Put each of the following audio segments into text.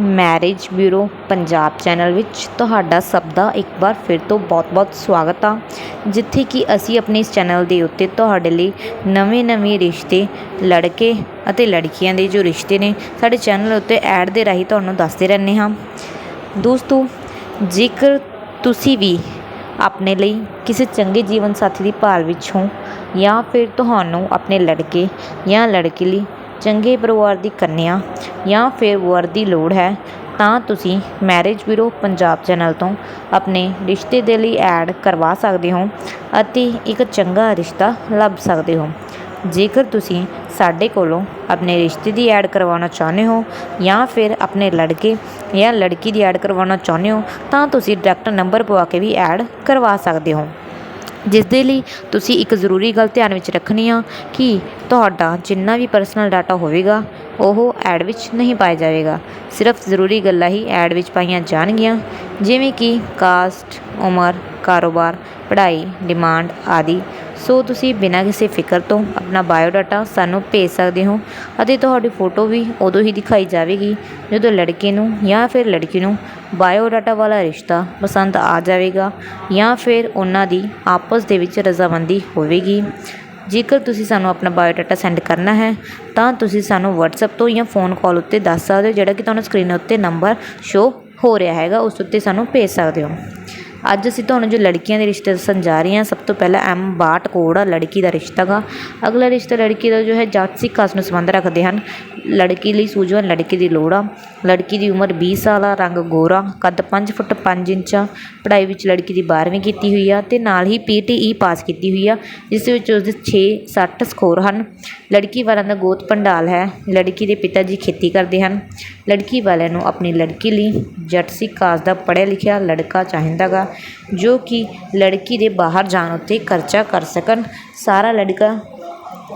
Marriage bureau Punjab channel ਵਿੱਚ ਤੁਹਾਡਾ ਸਭ ਦਾ ਇੱਕ ਵਾਰ ਫਿਰ ਤੋਂ ਬਹੁਤ-ਬਹੁਤ ਸਵਾਗਤ ਆ। ਜਿੱਥੇ ਕਿ ਅਸੀਂ ਆਪਣੇ ਇਸ ਚੈਨਲ ਦੇ ਉੱਤੇ ਤੁਹਾਡੇ ਲਈ ਨਵੇਂ-ਨਵੇਂ ਰਿਸ਼ਤੇ, ਲੜਕੇ ਅਤੇ ਲੜਕੀਆਂ ਦੇ ਜੋ ਰਿਸ਼ਤੇ ਨੇ ਸਾਡੇ ਚੈਨਲ ਉੱਤੇ ਐਡ ਦੇ ਰਾਹੀਂ ਤੁਹਾਨੂੰ ਦੱਸਦੇ ਰਹਿੰਦੇ ਹਾਂ। ਦੋਸਤੋ, ਜੇਕਰ ਤੁਸੀਂ ਵੀ ਆਪਣੇ ਲਈ ਕਿਸੇ ਚੰਗੇ ਜੀਵਨ ਸਾਥੀ ਦੀ ਭਾਲ ਵਿੱਚ ਹੋ ਜਾਂ ਫਿਰ ਤੁਹਾਨੂੰ ਆਪਣੇ ਲੜਕੇ ਜਾਂ ਲੜਕੀ ਲਈ ਚੰਗੇ ਪਰਿਵਾਰ ਦੀ ਕੰਨਿਆ ਜਾਂ ਫਿਰ ਵਰ ਦੀ ਲੋੜ ਹੈ, ਤਾਂ ਤੁਸੀਂ ਮੈਰਿਜ ਬਿਊਰੋ ਪੰਜਾਬ ਚੈਨਲ ਤੋਂ ਆਪਣੇ ਰਿਸ਼ਤੇ ਦੇ ਲਈ ਐਡ ਕਰਵਾ ਸਕਦੇ ਹੋ ਅਤੇ ਇੱਕ ਚੰਗਾ ਰਿਸ਼ਤਾ ਲੱਭ ਸਕਦੇ ਹੋ। ਜੇਕਰ ਤੁਸੀਂ ਸਾਡੇ ਕੋਲੋਂ ਆਪਣੇ ਰਿਸ਼ਤੇ ਦੀ ਐਡ ਕਰਵਾਉਣਾ ਚਾਹੁੰਦੇ ਹੋ ਜਾਂ ਫਿਰ ਆਪਣੇ ਲੜਕੇ ਜਾਂ ਲੜਕੀ ਦੀ ਐਡ ਕਰਵਾਉਣਾ ਚਾਹੁੰਦੇ ਹੋ, ਤਾਂ ਤੁਸੀਂ ਡਾਇਰੈਕਟ ਨੰਬਰ ਪਵਾ ਕੇ ਵੀ ਐਡ ਕਰਵਾ ਸਕਦੇ ਹੋ। ਜਿਸ ਦੇ ਲਈ ਤੁਸੀਂ ਇੱਕ ਜ਼ਰੂਰੀ ਗੱਲ ਧਿਆਨ ਵਿੱਚ ਰੱਖਣੀ ਆ ਕਿ ਤੁਹਾਡਾ ਜਿੰਨਾ ਵੀ ਪਰਸਨਲ ਡਾਟਾ ਹੋਵੇਗਾ, ਉਹ ਐਡ ਵਿੱਚ ਨਹੀਂ ਪਾਇਆ ਜਾਵੇਗਾ। ਸਿਰਫ ਜ਼ਰੂਰੀ ਗੱਲਾਂ ਹੀ ਐਡ ਵਿੱਚ ਪਾਈਆਂ ਜਾਣਗੀਆਂ, ਜਿਵੇਂ ਕਿ ਕਾਸਟ ਉਮਰ, ਕਾਰੋਬਾਰ, ਪੜ੍ਹਾਈ ਡਿਮਾਂਡ ਆਦਿ। ਸੋ ਤੁਸੀਂ ਬਿਨਾਂ ਕਿਸੇ ਫਿਕਰ ਤੋਂ ਆਪਣਾ ਬਾਇਓਡਾਟਾ ਸਾਨੂੰ ਭੇਜ ਸਕਦੇ ਹੋ ਅਤੇ ਤੁਹਾਡੀ ਫੋਟੋ ਵੀ ਉਦੋਂ ਹੀ ਦਿਖਾਈ ਜਾਵੇਗੀ ਜਦੋਂ ਲੜਕੇ ਨੂੰ ਜਾਂ ਫਿਰ ਲੜਕੀ ਨੂੰ ਬਾਇਓਡਾਟਾ ਵਾਲਾ ਰਿਸ਼ਤਾ ਪਸੰਦ ਆ ਜਾਵੇਗਾ ਜਾਂ ਫਿਰ ਉਹਨਾਂ ਦੀ ਆਪਸ ਦੇ ਵਿੱਚ ਰਜ਼ਾਮੰਦੀ ਹੋਵੇਗੀ। ਜੇਕਰ ਤੁਸੀਂ ਸਾਨੂੰ ਆਪਣਾ ਬਾਇਓਡਾਟਾ ਸੈਂਡ ਕਰਨਾ ਹੈ, ਤਾਂ ਤੁਸੀਂ ਸਾਨੂੰ WhatsApp ਤੋਂ ਜਾਂ ਫੋਨ ਕਾਲ ਉੱਤੇ ਦੱਸ ਸਕਦੇ ਹੋ, ਜਿਹੜਾ ਕਿ ਤੁਹਾਨੂੰ ਸਕਰੀਨ ਉੱਤੇ ਨੰਬਰ ਸ਼ੋ ਹੋ ਰਿਹਾ ਹੈਗਾ, ਉਸ ਉੱਤੇ ਸਾਨੂੰ ਭੇਜ ਸਕਦੇ ਹੋ। ਅੱਜ ਅਸੀਂ ਤੁਹਾਨੂੰ ਜੋ ਲੜਕੀਆਂ ਦੇ ਰਿਸ਼ਤੇ ਦੱਸਣ ਜਾ ਰਹੇ ਹਾਂ, ਸਭ ਤੋਂ ਪਹਿਲਾਂ ਐਮ 62 ਕੋਡ ਲੜਕੀ ਦਾ ਰਿਸ਼ਤਾ ਗਾ। ਅਗਲਾ ਰਿਸ਼ਤਾ ਲੜਕੀ ਦਾ ਜੋ ਹੈ ਜਾਤਸੀ ਕਾਸ ਨੂੰ ਸੰਬੰਧ ਰੱਖਦੇ ਹਨ। ਲੜਕੀ ਲਈ ਸੂਝਵਾਨ ਲੜਕੀ ਦੀ ਲੋੜ ਆ। ਲੜਕੀ ਦੀ ਉਮਰ 20 ਸਾਲ ਆ, ਰੰਗ ਗੋਰਾ, ਕੱਦ 5 ਫੁੱਟ 5 ਇੰਚ ਆ। ਪੜ੍ਹਾਈ ਵਿੱਚ ਲੜਕੀ ਦੀ 12ਵੀਂ ਕੀਤੀ ਹੋਈ ਆ ਤੇ ਨਾਲ ਹੀ ਪੀਟੀਈ ਪਾਸ ਕੀਤੀ ਹੋਈ ਆ, ਜਿਸ ਵਿੱਚ ਉਸਦੇ 6 60 ਸਕੋਰ ਹਨ। ਲੜਕੀ ਵਾਲਿਆਂ ਦਾ ਗੋਤ ਪੰਡਾਲ ਹੈ। ਲੜਕੀ ਦੇ ਪਿਤਾ ਜੀ ਖੇਤੀ ਕਰਦੇ ਹਨ। ਲੜਕੀ ਵਾਲਿਆਂ ਨੂੰ ਆਪਣੀ ਲੜਕੀ ਲਈ ਜੱਟਸੀ ਕਾਸ ਦਾ ਪੜ੍ਹਿਆ ਲਿਖਿਆ ਲੜਕਾ ਚਾਹੀਦਾ ਗਾ। ਜੋ ਕਿ ਲੜਕੀ ਦੇ ਬਾਹਰ ਜਾਣ ਉੱਤੇ ਖਰਚਾ ਕਰ ਸਕਣ। ਸਾਰਾ ਲੜਕਾ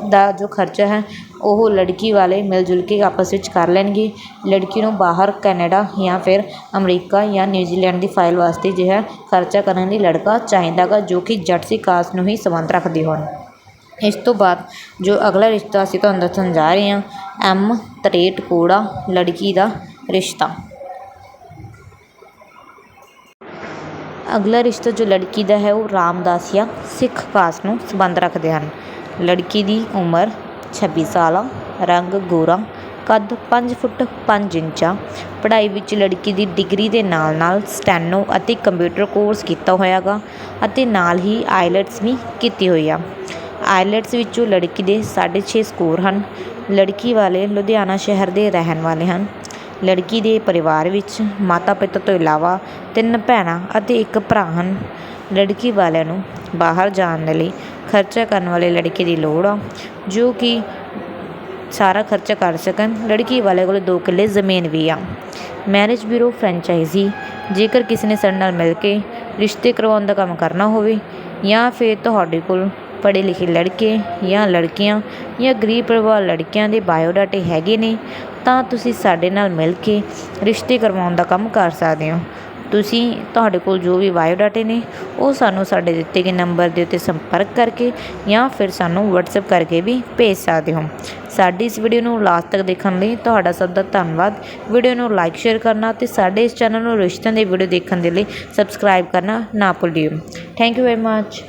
ਦਾ ਜੋ ਖਰਚਾ ਹੈ, ਉਹ ਲੜਕੀ ਵਾਲੇ ਮਿਲ ਜੁਲ ਕੇ ਆਪਸ ਵਿੱਚ ਕਰ ਲੈਣਗੇ। ਲੜਕੀ ਨੂੰ ਬਾਹਰ ਕੈਨੇਡਾ ਜਾਂ ਫਿਰ ਅਮਰੀਕਾ ਜਾਂ ਨਿਊਜ਼ੀਲੈਂਡ ਦੀ ਫਾਈਲ ਵਾਸਤੇ ਜੋ ਹੈ, ਖਰਚਾ ਕਰਨ ਲਈ ਲੜਕਾ ਚਾਹੀਦਾ ਗਾ ਜੋ ਕਿ ਜੱਟਸੀ ਕਾਸਟ ਨੂੰ ਹੀ ਸੰਬੰਧ ਰੱਖਦੇ ਹੋਣ। ਇਸ ਤੋਂ ਬਾਅਦ ਜੋ ਅਗਲਾ ਰਿਸ਼ਤਾ ਅਸੀਂ ਤੁਹਾਨੂੰ ਦੱਸਣ ਜਾ ਰਹੇ ਹਾਂ, ਐਮ 63 ਕੋੜਾ, ਲੜਕੀ ਦਾ ਰਿਸ਼ਤਾ। ਅਗਲਾ ਰਿਸ਼ਤਾ ਜੋ ਲੜਕੀ ਦਾ ਹੈ, ਉਹ ਰਾਮਦਾਸ ਜਾਂ ਸਿੱਖ ਕਾਸਟ ਨੂੰ ਸੰਬੰਧ ਰੱਖਦੇ ਹਨ। ਲੜਕੀ ਦੀ ਉਮਰ 26 ਸਾਲ ਆ, ਰੰਗ ਗੋਰਾ, ਕੱਦ ਪੰਜ ਫੁੱਟ ਪੰਜ ਇੰਚ ਆ ਪੜ੍ਹਾਈ ਵਿੱਚ ਲੜਕੀ ਦੀ ਡਿਗਰੀ ਦੇ ਨਾਲ ਨਾਲ ਸਟੈਨੋ ਅਤੇ ਕੰਪਿਊਟਰ ਕੋਰਸ ਕੀਤਾ ਹੋਇਆ ਗਾ ਅਤੇ ਨਾਲ ਹੀ ਆਈਲੈਟਸ ਵੀ ਕੀਤੀ ਹੋਈ ਆ। ਆਈਲੈਟਸ ਵਿੱਚੋਂ ਲੜਕੀ ਦੇ 6.5 ਸਕੋਰ ਹਨ। ਲੜਕੀ ਵਾਲੇ ਲੁਧਿਆਣਾ ਸ਼ਹਿਰ ਦੇ ਰਹਿਣ ਵਾਲੇ ਹਨ। ਲੜਕੀ ਦੇ ਪਰਿਵਾਰ ਵਿੱਚ ਮਾਤਾ ਪਿਤਾ ਤੋਂ ਇਲਾਵਾ ਤਿੰਨ ਭੈਣਾਂ ਅਤੇ ਇੱਕ ਭਰਾ ਹਨ। ਲੜਕੀ ਵਾਲਿਆਂ ਨੂੰ ਬਾਹਰ ਜਾਣ ਦੇ ਲਈ ਖਰਚਾ ਕਰਨ ਵਾਲੇ ਲੜਕੇ ਦੀ ਲੋੜ ਆ, ਜੋ ਕਿ ਸਾਰਾ ਖਰਚਾ ਕਰ ਸਕਣ। ਲੜਕੀ ਵਾਲੇ ਕੋਲ ਦੋ ਕਿੱਲੇ ਜ਼ਮੀਨ ਵੀ ਆ। ਮੈਰਿਜ ਬਿਊਰੋ ਫਰੈਂਚਾਈਜ਼ੀ, ਜੇਕਰ ਕਿਸੇ ਨੇ ਸਾਡੇ ਨਾਲ ਮਿਲ ਕੇ ਰਿਸ਼ਤੇ ਕਰਵਾਉਣ ਦਾ ਕੰਮ ਕਰਨਾ ਹੋਵੇ ਜਾਂ ਫਿਰ ਤੁਹਾਡੇ ਕੋਲ ਪੜ੍ਹੇ ਲਿਖੇ ਲੜਕੇ ਜਾਂ ਲੜਕੀਆਂ ਜਾਂ ਗਰੀਬ ਪਰਿਵਾਰ ਲੜਕਿਆਂ ਦੇ ਬਾਇਓਡਾਟੇ ਹੈਗੇ ਨੇ, ਤਾਂ ਤੁਸੀਂ ਸਾਡੇ ਨਾਲ ਮਿਲ ਕੇ ਰਿਸ਼ਤੇ ਕਰਵਾਉਣ ਦਾ ਕੰਮ ਕਰ ਸਕਦੇ ਹੋ। ਤੁਸੀਂ ਤੁਹਾਡੇ ਕੋਲ ਜੋ ਵੀ ਬਾਇਓਡਾਟੇ ਨੇ, ਉਹ ਸਾਨੂੰ ਸਾਡੇ ਦਿੱਤੇ ਗਏ ਨੰਬਰ ਦੇ ਉੱਤੇ ਸੰਪਰਕ ਕਰਕੇ ਜਾਂ ਫਿਰ ਸਾਨੂੰ ਵਟਸਐਪ ਕਰਕੇ ਵੀ ਭੇਜ ਸਕਦੇ ਹੋ। ਸਾਡੀ ਇਸ ਵੀਡੀਓ ਨੂੰ ਲਾਸਟ ਤੱਕ ਦੇਖਣ ਲਈ ਤੁਹਾਡਾ ਸਭ ਦਾ ਧੰਨਵਾਦ। ਵੀਡੀਓ ਨੂੰ ਲਾਈਕ, ਸ਼ੇਅਰ ਕਰਨਾ ਤੇ ਸਾਡੇ ਇਸ ਚੈਨਲ ਨੂੰ ਰਿਸ਼ਤਿਆਂ ਦੇ ਵੀਡੀਓ ਦੇਖਣ ਦੇ ਲਈ ਸਬਸਕ੍ਰਾਈਬ ਕਰਨਾ ਨਾ ਭੁੱਲਿਓ। Thank you very much.